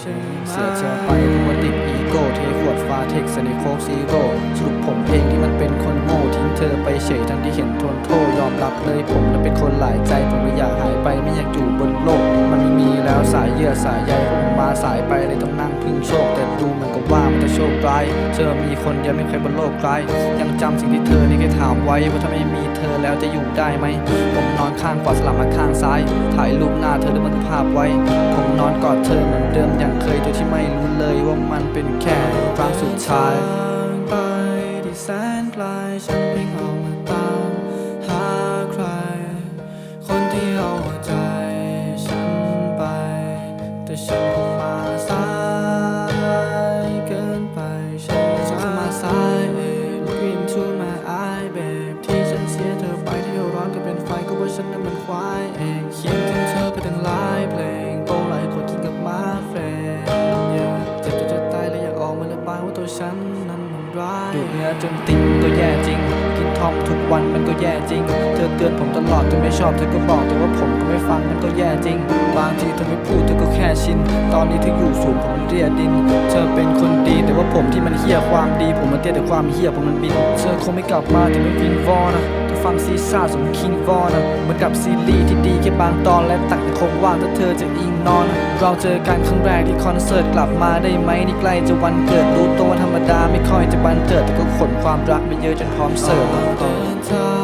เสียเจอไปผัวติดอีโก้เทขวดฟ้าเทคสนิโคกซีโร่สรุปผมเพลงที่มันเป็นคนโง่ทิ้งเธอไปเฉยทั้งที่เห็นทนโทษยอมรับเลยผมและเป็นคนหลายใจผมไม่อยากหายไปไม่อยากอยู่บนโลก มันไม่มีแล้วสายเยื่อสายใยผมมาสายไปเลยต้องนั่งพึ่งโชค แต่ดูมันก็ว่ามันจะโชคร้ายเธอมีคนเดียวไม่เคยบนโลกใครยังจำสิ่งที่เธอนี่เคยถามไว้ว่าถ้าไม่มีเธอแล้วจะอยู่ได้ไหมผม นอนข้างขวาสลับมาข้างซ้าย ถ่ายรูปหน้าเธอด้วยบันทึกภาพไว้ ผมนอนกอดเธอเหมือนเดิมอย่างเคยโดยที่ไม่รู้เลยว่ามันเป็นแค่ครั้งสุดท้ายไปที่แสนไกลฉันเพ่งออกมาตามหาใคร คนที่เอาหัวใจฉันไปแต่ฉัน อกมา ร้ายดูดเนื้อจนติ่งก็แย่จริง กินทอมทุกวันมันก็แย่จริง เธอเตือนผมตลอดจนไม่ชอบเธอก็บอกแต่ว่าผมก็ไม่ฟังมันก็แย่จริง บางทีเธอไม่พูดเธอก็แค่ชิน ตอนนี้เธออยู่สูงผมมันเรียดิน เธอเป็นคนดีแต่ว่าผมที่มันเหี้ยความดี ผมมันเตี้ยแต่ความเหี้ยผมมันบิน เธอคงไม่กลับมาแต่ไม่วินวอนะถ้าฟังซีซ่าสมคิงวอนะเหมือนกับซีรีส์ที่ดีแค่บางตอนและตักแต่คงว่างถ้าเธอจะอิงนอน เราเจอกันครั้งแรกที่คอนเสิร์ตกลับมาได้ไหมนี่ใกล้จะวันเกิดรู้ตัวธรรมดาไม่ค่อย บันเจิดแต่ก็ขนความรักไปเยอะจนพร้อมเสิร์ฟ